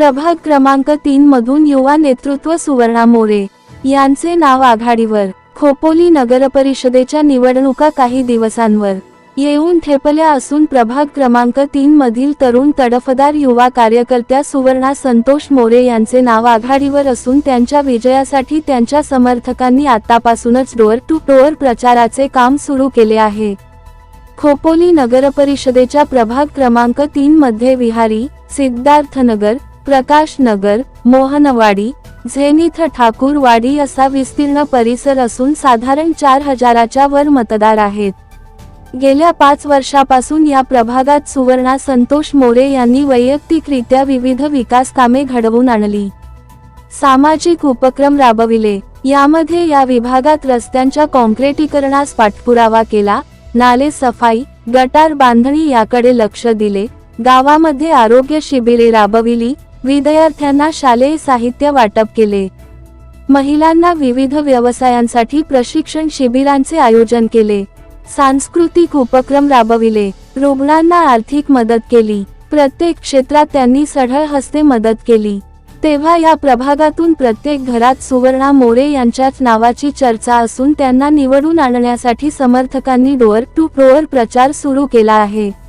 प्रभाग क्रमांक तीन मधून युवा नेतृत्व सुवर्णा मोरे. यांचे नाव आघाडीवर. खोपोली नगरपरिषदेच्या निवडणुका काही दिवसांवर. येऊन ठेपल्या असून प्रभाग क्रमांक तीन मधील तरुण तडफदार युवा कार्यकर्त्या सुवर्णा संतोष मोरे यांचे नाव आघाडीवर असून त्यांच्या विजयासाठी त्यांच्या समर्थकांनी आतापासूनच डोअर टू डोअर प्रचाराचे काम सुरू केले आहे. खोपोली नगरपरिषदेच्या प्रभाग क्रमांक तीन मध्ये विहारी सिद्धार्थनगर प्रकाश नगर मोहनवाडी झेनिथ ठाकूरवाडी असा विस्तीर्ण परिसर असून साधारण चार हजाराच्या वर मतदार आहेत. गेल्या पाच वर्षापासून या प्रभागात सुवर्णा संतोष मोरे यांनी वैयक्तिकरित्या विविध विकास कामे घडवून आणली. सामाजिक उपक्रम राबविले. यामध्ये या विभागात रस्त्यांच्या कॉन्क्रिटीकरणास पाठपुरावा केला. नाले सफाई गटार बांधणी याकडे लक्ष दिले. गावामध्ये आरोग्य शिबिरे राबविली. विद्यार्थ्यांना शालेय साहित्य वाटप केले. महिलांना विविध व्यवसायांसाठी प्रशिक्षण शिबिरांचे आयोजन केले. सांस्कृतिक उपक्रम राबविले. रुग्णांना आर्थिक मदत केली. प्रत्येक क्षेत्रात त्यांनी सढळ हस्ते मदत केली. तेव्हा या प्रभागातून प्रत्येक घरात सुवर्णा मोरे यांच्याच नावाची चर्चा असून त्यांना निवडून आणण्यासाठी समर्थकांनी डोअर टू डोअर प्रचार सुरू केला आहे.